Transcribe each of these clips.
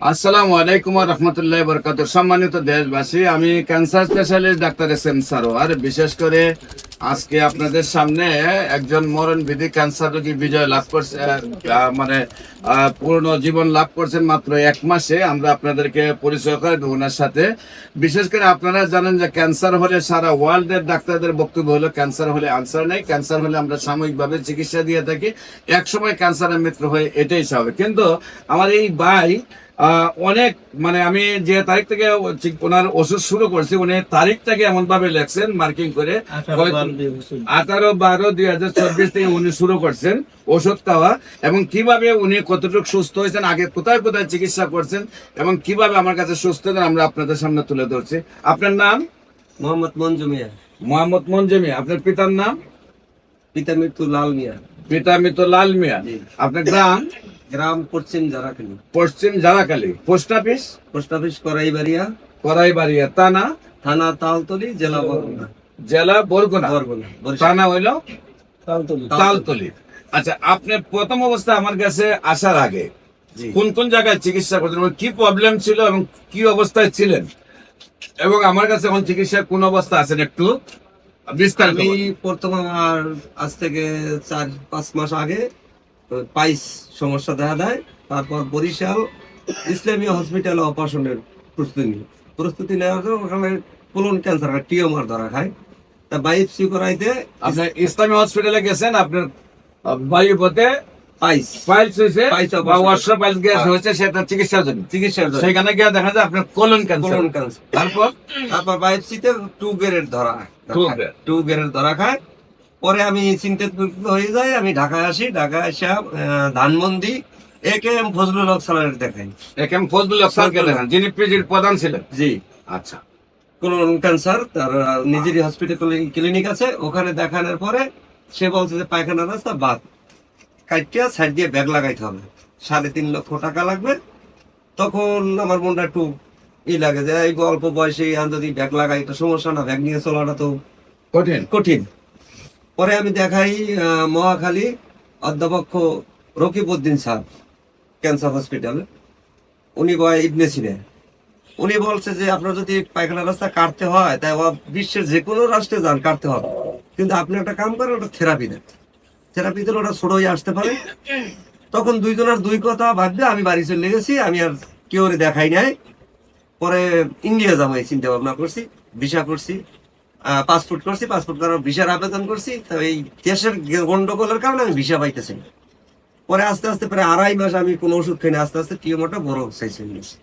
আসসালামু আলাইকুম রহমতুল্লাহ বরকাত সম্মানিত দেশবাসী, আমি cancer specialist doctor S M Sarwar. বিশেষ করে আজকে আপনাদের সামনে একজন মরণ বিধি ক্যান্সার রোগী বিজয় লাভ করছে মানে পূর্ণ জীবন লাভ করছেন মাত্র এক মাসে। আমরা আপনাদেরকে পরিচয় করে দেবো ওনার সাথে। বিশেষ করে আপনারা জানেন যে ক্যান্সার হলে সারা ওয়ার্ল্ডের ডাক্তারদের বক্তব্য হলো ক্যান্সার হলে আনসার নেই ক্যান্সার হলে আমরা সাময়িকভাবে চিকিৎসা দিয়ে থাকি। এক সময় ক্যান্সারের মৃত্যু হয় এটাই স্বাভাবিক। কিন্তু আমার এই আহ, অনেক মানে আমি যে তারিখ থেকে ওনার ওষুধ শুরু করছি উনি তারিখটাকে এমন ভাবে লেখছেন মার্কিং করে। আঠারো বারো দুই হাজার চব্বিশ। থেকে উনি শুরু করছেন ওষুধ খাওয়া এবং কীভাবে উনি কতটুকু সুস্থ হয়েছেন আগে কোথায় কোথায় চিকিৎসা করছেন এবং কীভাবে আমার কাছে সুস্থ হয়েছেন আমরা আপনাদের সামনে তুলে ধরছি। আপনার নাম? মোহাম্মদ মঞ্জু মিয়া। মোহাম্মদ মঞ্জুমি আপনার পিতার নাম? পিতা মৃত্যু লাল মিয়া। পিতা মৃত লাল মিয়া। আপনার গ্রাম? গ্রাম পশ্চিম জারাখালি। পশ্চিম Jarakhali post office? Post office Karaibaria. Karaibaria তানা থানা তালতলি জেলা বরগুনা। জেলা বরগুনা? বরগুনা থানা হইল? তালতলি। তালতলি। আচ্ছা আপনি প্রথম অবস্থা আমার কাছে আসার আগে কোন কোন জায়গায় চিকিৎসা করছেন কি প্রবলেম ছিল এবং কি অবস্থায় ছিলেন? এবং আমার কাছে এখন চিকিৎসা কোন অবস্থা আছেন একটু বিস্তারিত আমি প্রথম আমার আজ থেকে চার পাঁচ মাস আগে পাইস সমস্যা দেখা দেয়। তারপর বরিশাল ইসলামী হসপিটালে অপারেশনের প্রস্তুতি নিই প্রস্তুতি নেওয়ার জন্য ওখানে কোলন ক্যান্সার টিওমার ধরা খায়। তা বায়োপসি করাইতে আপনি ইসলামী হসপিটালে গেছেন আপনার বায়ু পথে পাইস। ফাইলস হয়েছে বা operation। ওয়ার্কশপ গ্যাস হ্যাঁ। হয়েছে সেটা চিকিৎসার জন্য। চিকিৎসার জন্য। সেখানে গিয়ে দেখা যায় আপনার কোলন ক্যান্সার কোলন ক্যান্সার তারপর? তারপর বায়োপসিতে টু গ্রেড ধরা। টু গ্রেড ধরা খায়। পরে আমি চিন্তিত হয়ে যাই আমি ঢাকায় আসি ঢাকায় এসে আহ, Dhanmondi A K M Fazlul Haque স্যারের দেখাই। একে এম ফজলুল হক স্যারকে দেখেন যিনি পিজির প্রধান ছিলেন। জি। আচ্ছা। কোলন ক্যান্সার তার নিজেরই হসপিটাল ক্লিনিক আছে ওখানে দেখানোর পরে সে বলছে যে পায়খানা রাস্তা বাদ। কাটিয়া সাইড দিয়ে ব্যাগ লাগাইতে হবে। সাড়ে তিন লক্ষ টাকা লাগবে। তখন আমার মনটা একটু ই লাগে যে এই অল্প বয়সে যদি ব্যাগ লাগাই তো সমস্যা না ব্যাগ নিয়ে চলাটা তো কঠিন। কঠিন। পরে আমি দেখাই মহাখালী অধ্যক্ষ রকিবউদ্দিন স্যার ক্যান্সার হসপিটালে। উনি বয় ইবনে সিনে। উনি বলছে যে, আপনার যদি পায়খানা রাস্তা কাটতে হয়, তাই বিশ্বের যে কোনো রাষ্ট্রে যান, কাটতে হবে। কিন্তু আপনি একটা কাম করেন, ওটা থেরাপি দেন। থেরাপি দিলে ওটা ছোট আসতে পারে। তখন দুইজনের দুই কথা ভাববে, আমি বাড়ি চলে গেছি, আমি আর কেউ দেখাই নাই। পরে ইন্ডিয়া যাব এই চিন্তা ভাবনা করছি, ভিসা করছি। পাসপোর্ট করছি পাসপোর্ট করার ভিসার আবেদন করছি। তো এই দেশের গন্ডগোলের কারণে আমি ভিসা পাইতেছি পরে আস্তে আস্তে প্রায় আড়াই মাস আমি কোনো ওষুধ খাই না, আস্তে আস্তে টিউমারটা বড় সাইজ গেছে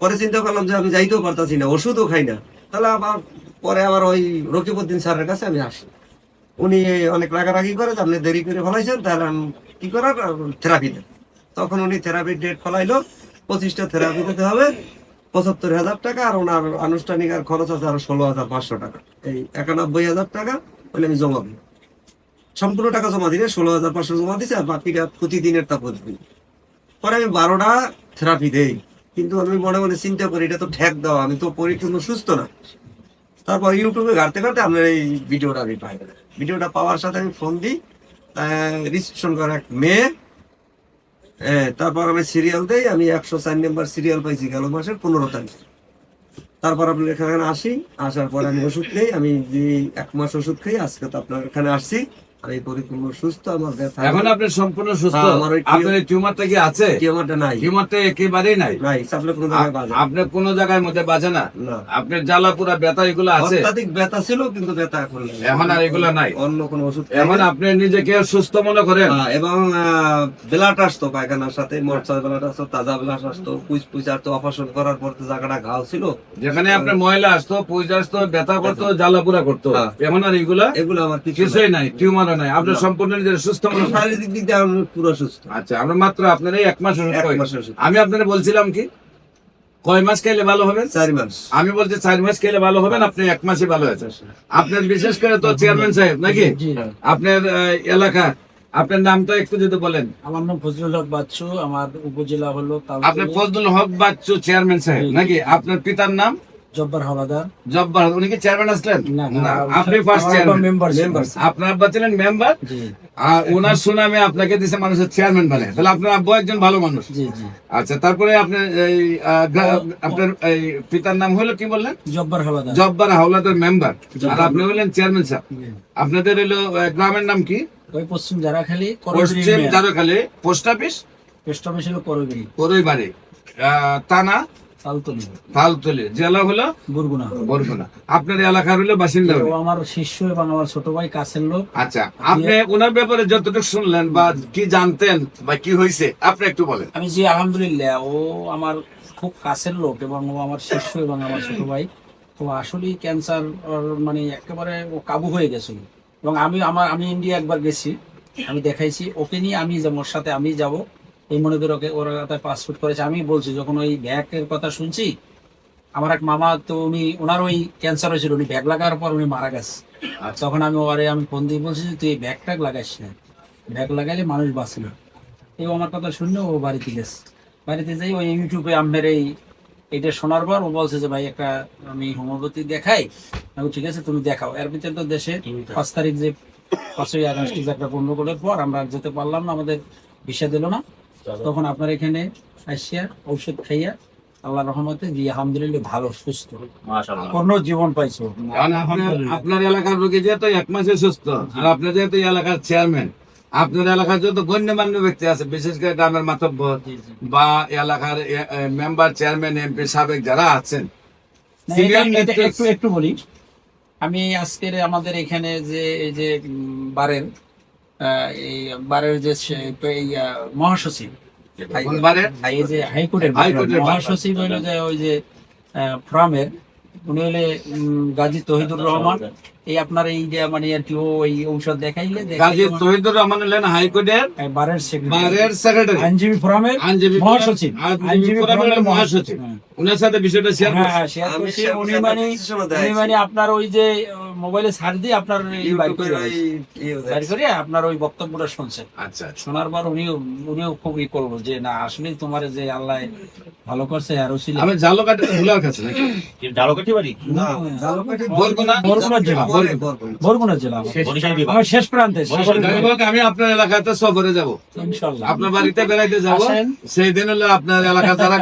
পরে চিন্তা করলাম যে আমি যাইতেও পারতাছি না, ওষুধও খাই না। তাহলে আবার পরে আবার ওই রকিবউদ্দিন স্যারের কাছে আমি আসি। উনি অনেক রাগারাগি করে আপনি দেরি করে ফলাইছেন, তাহলে আমি কি করার? থেরাপি দেন তখন উনি থেরাপির ডেট ফলাইলো, পঁচিশটা থেরাপি দিতে হবে। পঁচাত্তর হাজার টাকা আর ওনার আনুষ্ঠানিক আর খরচ আছে আরও ষোলো হাজার পাঁচশো টাকা। এই একানব্বই হাজার টাকা বলে আমি জমা দিই। সম্পূর্ণ টাকা জমা দিলে ষোলো হাজার পাঁচশো জমা দিছে আর বাকিটা প্রতিদিনের তা প্রতিদিন। পরে আমি বারোটা থেরাপি দেই। কিন্তু আমি মনে মনে চিন্তা করি, এটা তো ঠেক দেওয়া, আমি তো পরিপূর্ণ সুস্থ না। তারপর ইউটিউবে ঘাটতে ঘাটতে আপনার এই ভিডিওটা আমি পাই। ভিডিওটা পাওয়ার সাথে আমি ফোন দিই। রিসেপশন করে এক মেয়ে হ্যাঁ, তারপর আমি সিরিয়াল দেই আমি একশো চার নাম্বার সিরিয়াল পাইছি গেল মাসের পনেরো তারিখ। তারপর আপনার এখানে আসি আসার পর আমি ওষুধ খাই আমি এক মাস ওষুধ খাই আজকে তো আপনার এখানে আসছি। আমি পরিপূর্ণ সুস্থ আমার ব্যথা। এখন আপনি সম্পূর্ণ সুস্থ? হ্যাঁ, আপনার টিউমারটা কি আছে? টিউমারটা নাই। টিউমারটা একেবারেই নাই? নাই চাপলে কোনো জায়গায় বাজে না। আপনার জায়গায় মধ্যে বাজে না? না। আপনার জ্বালা পুরা ব্যথা এগুলো আছে? অত্যাধিক ব্যথা ছিল কিন্তু ব্যথা এখন এখন আর এগুলো নাই? অন্য কোনো ওষুধ এখন আপনি নিজেকে সুস্থ মনে করেন? হ্যাঁ, এবং ব্লাড আসতো পায়খানার সাথে মরচার ব্লাড আসতো তাজা ব্লাড আসতো পুষ পুষ আর তো অপারেশন করার পর জায়গাটা ঘাও ছিল। যেখানে আপনার ময়লা আসতো পুজ আসতো ব্যথা করতো জ্বালা পুরা করতো। হ্যাঁ। এখন আর এগুলা এগুলো আমার কিছুই নাই। টিউমারও নাই। আপনি সম্পূর্ণ নিজের সুস্থ মনে শারীরিক দিক দিয়ে আমি পুরো সুস্থ। আচ্ছা আমরা মাত্র আপনার এই এক মাস। আমি আপনার বলছিলাম কি কয় মাস খাইলে ভালো হবে চার মাস। আমি বলছি চার মাস খেলে ভালো হবেন আপনি এক মাসে ভালো হয়েছে আপনার বিশেষ করে তো চেয়ারম্যান সাহেব নাকি? আপনার এলাকা আপনার নামটা একটু যদি বলেন। আমার নাম ফজলুল হক বাচ্চু আমার উপজেলা হলো আপনার ফজলুল হক বাচ্চু চেয়ারম্যান সাহেব নাকি? আপনার পিতার নাম? জব্বার হাওলাদার। জব্বার উনি কি চেয়ারম্যান আসলেন? না, না, আপনি ফার্স্ট চেয়ারম্যান মেম্বার আপনার আব্বা ছিলেন মেম্বার আর ওনার সুনামে আপনাকে দিছে মানুষের চেয়ারম্যান বলে। তাহলে আপনার আব্বু একজন ভালো মানুষ। জি জি। আচ্ছা তারপরে আপনার আপনার এই পিতার নাম হলো কি বললেন? জব্বার হাওলাদার। জব্বার হাওলাদার মেম্বার আর আপনি হলেন চেয়ারম্যান সাহেব আপনাদের হলো গ্রামের নাম কি? পশ্চিম জারাখালি পশ্চিম Jarakhali post office? Post office হলো করবিরি। করই বাড়ি তানা তালতলি জেলা হলো বুরগুনা। বরগুনা। আপনার এলাকার হলো বাসিন্দা আমার শিষ্য এবং আমার ছোট ভাই কাছের লোক। আচ্ছা আপনি ওনার ব্যাপারে যতটুকু শুনলেন বা কি জানতেন বা কি হয়েছে আপনি একটু বলেন। আমি জি আলহামদুলিল্লাহ ও আমার খুব কাছের লোক এবং ও আমার শিষ্য এবং আমার ছোট ভাই। তো আসলেই ক্যান্সার মানে একেবারে ও কাবু হয়ে গেছিল। এবং আমি আমার আমি ইন্ডিয়া একবার গেছি। আমি দেখাইছি। ওকে নিয়ে আমি যাব ওর সাথে আমি যাব। এই মনে করে ওরা তার পাসপোর্ট করেছে। আমি বলছি যখন ওই ব্যাগের কথা শুনছি আমার এক মামা তো উনি ওনার ওই ক্যান্সার হয়েছিল উনি ব্যাগ লাগার পর উনি মারা গেছে। আর তখন আমি ওরে আমি ফোন দিয়ে বলছি যে তুই ব্যাগ ট্যাগ লাগাইস না। ব্যাগ লাগাইলে মানুষ বাঁচে না এই আমার কথা শুনে ও বাড়িতে গেছে। বাড়িতে যাই ওই ইউটিউবে আমের এই এটা শোনার পর ও বলছে যে ভাই একটা আমি হোমিওপ্যাথি দেখাই। আমি ঠিক আছে তুমি দেখাও। এর ভিতরে তো দেশে পাঁচ তারিখ যে পাঁচই আগস্ট একটা গন্ডগোলের পর আমরা যেতে পারলাম না আমাদের ভিসা দিল না। তখন আপনার এখানে আসিয়া ঔষধ খাইয়া আল্লাহ রহমতে জি আলহামদুলিল্লাহ ভালো সুস্থ। পূর্ণ জীবন পাইছো? আপনার আপনার এলাকার লোকে যেহেতু এক মাসে সুস্থ আর আপনার যেহেতু এলাকার চেয়ারম্যান আপনার এলাকার যত গণ্যমান্য ব্যক্তি আছে বিশেষ করে গ্রামের জি। বা এলাকার মেম্বার চেয়ারম্যান এমপি সাবেক যারা আছেন একটু একটু বলি। আমি আজকের আমাদের এখানে যে এই যে বারের এই বারের যে মহাসচিব কোনবারে এই যে হাইকোর্টের হাইকোর্টের মহাসচিব হইল যে ওই যে ফ্রামের উনি হলে গাজী তহিদুর রহমান। এই আপনার এই যে মানে আর কি ও ঔষধ দেখাইলে দেখাইলে তহিদুর রহমান হলেন হাইকোর্টের বারের বারের সেক্রেটারি আইনজীবী ফোরামের আইনজীবী মহাসচিব। আইনজীবী ফোরামের মহাসচিব। উনার সাথে বিষয়টা শেয়ার হ্যাঁ, হ্যাঁ, করছি। উনি মানে উনি মানে আপনার ওই যে মোবাইলে সার্চ দিয়ে আপনার করে। ইয়ে আপনার ওই বক্তব্যটা শুনছেন আচ্ছা আচ্ছা। শোনার পর উনিও উনিও খুব ই করব যে না আসলে তোমার যে আল্লাহ ভালো করছে আর ছিল আমি জালকাটা ভুলার কাছে নাকি? বাড়ি? না, বরগুনা? বরগুনা জেলা বরগুনা। জেলা আমার। বরিশাল বিভাগ। আমার শেষ প্রান্তে আমি আপনার এলাকাতে সফরে যাব। আপনার বাড়িতে বেড়াইতে যাব। সেই দিন হলো আপনার এলাকার যারা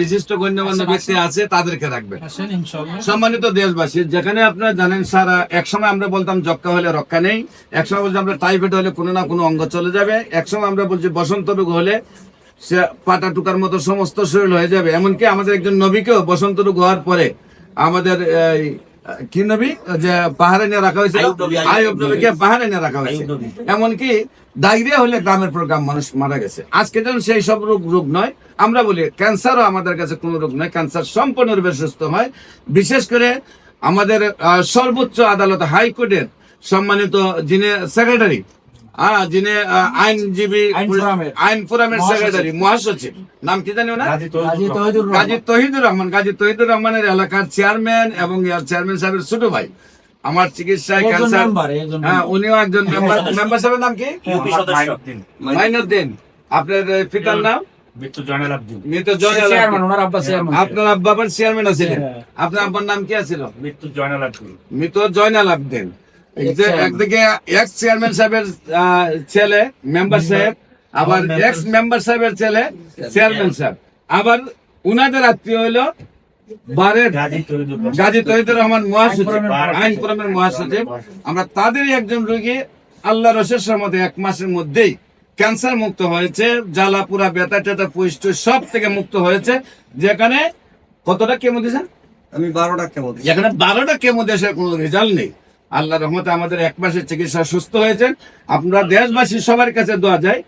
বিশিষ্ট গণ্যমান্য ব্যক্তি আছে তাদেরকে রাখবেন। আসেন সম্মানিত দেশবাসী যেখানে আপনারা জানেন সারা একসময় আমরা বলতাম যক্কা হলে রক্ষা নেই একসময় বলছি আমরা টাইফয়েড হলে কোনো না কোনো অঙ্গ চলে যাবে একসময় আমরা বলছি বসন্ত রোগ হলে সে পাটা টুকার মতো সমস্ত শরীর হয়ে যাবে। এমনকি আমাদের একজন নবীকেও বসন্ত রোগ হওয়ার পরে আমাদের কি নবী? যে পাহাড়ে নিয়ে রাখা আইয়ুব আইয়ুব নবীকে পাহাড়ে নিয়ে রাখা হয়েছে। এমনকি ডায়রিয়া হলে গ্রামের পর গ্রাম মানুষ মারা গেছে। আজকে যেমন সেই সব রোগ রোগ নয় আমরা বলি ক্যান্সারও আমাদের কাছে কোনো রোগ নয়। ক্যান্সার সম্পূর্ণরূপে সুস্থ হয় বিশেষ করে আমাদের সর্বোচ্চ আদালত হাইকোর্টের সম্মানিত যিনি সেক্রেটারি যিনি আইনজীবী আইন ফোরামের। মহাসচিব। সেক্রেটারি মহাসচিব। নাম কি জানি না গাজী তহিদুর রহমান। গাজী তহিদুর রহমান। গাজী তহিদুর রহমানের এলাকার চেয়ারম্যান এবং চেয়ারম্যান সাহেবের ছোট ভাই। আমার চিকিৎসায় ক্যান্সার হ্যাঁ উনিও একজন মেম্বার মেম্বার সাহেবের নাম কি? ইউপি সদস্য। মাইনুদ্দিন। আপনার পিতার নাম? আপনার আব্বা আবার চেয়ারম্যান আছিলেন। হ্যাঁ। আপনার আব্বার নাম কি আছিল? মৃত্যু জয়নাল আব্দিন মৃত জয়নাল আবদিন এই যে Ex-chairman। একদিকে এক্স চেয়ারম্যান সাহেবের ছেলে মেম্বার সাহেব আবার এক্স মেম্বার সাহেবের ছেলে চেয়ারম্যান সাহেব। আবার উনাদের আত্মীয় হইল বারের গাজী তহিদুর রহমান। মহাসচিব আইন ফোরামের মহাসচিব। আমরা তাদেরই একজন রোগী আল্লাহ রসের সম্মতে এক মাসের মধ্যেই ক্যান্সার মুক্ত হয়েছে জ্বালা পুরা ব্যথা টেতা পুষ্ট সব থেকে মুক্ত হয়েছে। যেখানে কতটা কেমো দিয়েছেন? আমি বারোটা কেমন যেখানে বারোটা কেমো দেশের কোনো রেজাল্ট নেই। আল্লাহ রহমতে আমাদের এক মাসের চিকিৎসা সুস্থ হয়েছেন। আপনারা দেশবাসী সবার কাছে দোয়া যায়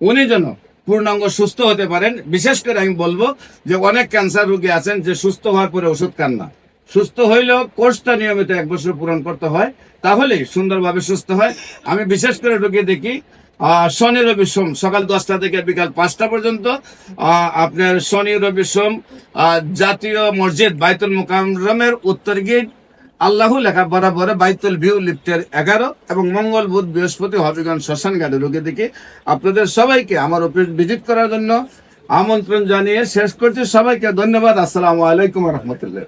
উনি যেন পূর্ণাঙ্গ সুস্থ হতে পারেন। বিশেষ করে আমি বলব যে অনেক ক্যান্সার রোগী আছেন যে সুস্থ হওয়ার পরে ওষুধ খান না। সুস্থ হইলেও কোর্সটা নিয়মিত এক বছর পূরণ করতে হয় তাহলেই সুন্দরভাবে সুস্থ হয়। আমি বিশেষ করে রোগী দেখি শনি, রবি, সোম। সকাল দশটা থেকে বিকাল পাঁচটা পর্যন্ত আপনার শনি, রবি, সোম জাতীয় মসজিদ বাইতুল মুকাররমের উত্তর গেট। আল্লাহ লেখা বরাবর বাইতুল ভিউ লিফটের এগারো এবং মঙ্গল বুধ বৃহস্পতি হবিগঞ্জ শ্মশান ঘাটে রোগী দেখি আপনাদের সবাইকে আমার অফিস ভিজিট করার জন্য আমন্ত্রণ জানিয়ে শেষ করছি। সবাইকে ধন্যবাদ। আসসালামু আলাইকুম রহমতুল্লাহ।